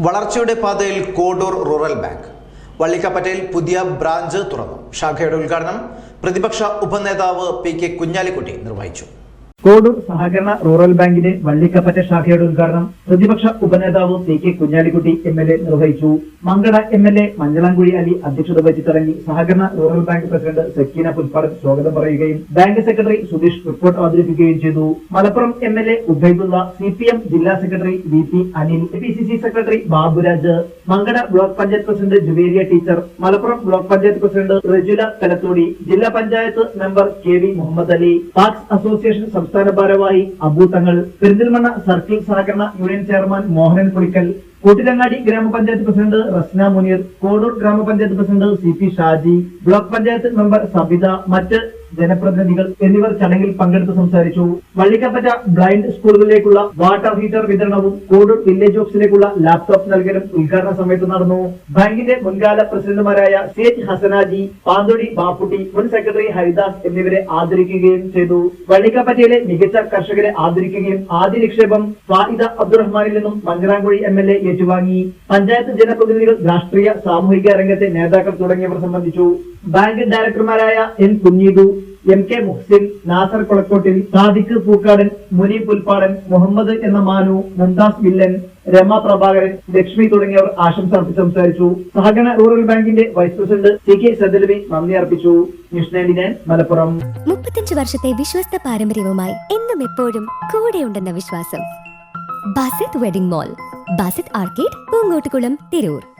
വളർച്ചയുടെ പാതയിൽ Kodur rural bank. വള്ളിക്കപ്പറ്റയിൽ പുതിയ ബ്രാഞ്ച് തുറന്നു. ശാഖയുടെ ഉദ്ഘാടനം പ്രതിപക്ഷ ഉപനേതാവ് പി കെ കുഞ്ഞാലിക്കുട്ടി നിർവഹിച്ചു. കോഡൂർ സഹകരണ റൂറൽ ബാങ്കിന്റെ വള്ളിക്കപ്പറ്റ ശാഖയുടെ ഉദ്ഘാടനം പ്രതിപക്ഷ ഉപനേതാവ് P K Kunhalikutty M L A നിർവഹിച്ചു. Mankada M L A Manjalamkuzhi Ali അധ്യക്ഷത വഹിച്ചിറങ്ങി സഹകരണ rural bank president Sakkeena Pulpadan സ്വാഗതം പറയുകയും ബാങ്ക് സെക്രട്ടറി സുധീഷ് റിപ്പോർട്ട് അവതരിപ്പിക്കുകയും ചെയ്തു. Malappuram M L A Ubaidulla C P M ജില്ലാ secretary V P Anil P C C secretary Baburaj. Mankada block panchayat president Juvairiya teacher Malappuram block panchayat president Rajula Kalathodi ജില്ലാ panchayat member K V Muhammad Ali PACS association സംസ്ഥാന ഭാരവാഹി Abu Thangal Perinthalmanna circle സഹകരണ union chairman Mohanan Pulikkal Koottilangadi grama panchayat president Rasna Muneer Kodur grama panchayat president C P Shaji block panchayat member Sabitha മറ്റ് ജനപ്രതിനിധികൾ എന്നിവർ ചടങ്ങിൽ പങ്കെടുത്ത് സംസാരിച്ചു. വള്ളിക്കപ്പറ്റ ബ്ലൈൻഡ് സ്കൂളുകളിലേക്കുള്ള വാട്ടർ ഹീറ്റർ വിതരണവും കോഡൂർ വില്ലേജ് ഓഫീസിലേക്കുള്ള ലാപ്ടോപ്പ് നൽകലും ഉദ്ഘാടന സമയത്ത് നടന്നു. ബാങ്കിന്റെ മുൻകാല പ്രസിഡന്റുമാരായ സി എച്ച് ഹസനാജി പാന്തൊടി ബാപ്പുട്ടി മുൻ സെക്രട്ടറി ഹരിദാസ് എന്നിവരെ ആദരിക്കുകയും ചെയ്തു. വള്ളിക്കപ്പറ്റയിലെ മികച്ച കർഷകരെ ആദരിക്കുകയും ആദ്യ നിക്ഷേപം ഫായിദ അബ്ദുറഹ്മാനിൽ നിന്നും മഞ്ചനാംകുഴി എം എൽ എ ഏറ്റുവാങ്ങി. പഞ്ചായത്ത് ജനപ്രതിനിധികൾ രാഷ്ട്രീയ സാമൂഹിക രംഗത്തെ നേതാക്കൾ തുടങ്ങിയവർ സംബന്ധിച്ചു. Bank ഡയറക്ടർമാരായ N Kunheedu M K Muhsin Nasar Kolakkottil Sadiq Pookkadan Muni Pulpadan Muhammad എന്ന മാനു മുംതാസ് വില്ലൻ രമ പ്രഭാകരൻ ലക്ഷ്മി തുടങ്ങിയവർ ആശംസ അർപ്പിച്ച് സംസാരിച്ചു. സഹകരണ റൂറൽ ബാങ്കിന്റെ vice president C K Sadalavi നന്ദി അർപ്പിച്ചു. ന്യൂസ് മലപ്പുറം. മുപ്പത്തഞ്ച് വർഷത്തെ വിശ്വസ്ത പാരമ്പര്യവുമായി എന്നും എപ്പോഴും കൂടെയുണ്ടെന്ന വിശ്വാസം. Basith wedding mall Basith arcade Poongottukulam Tirur.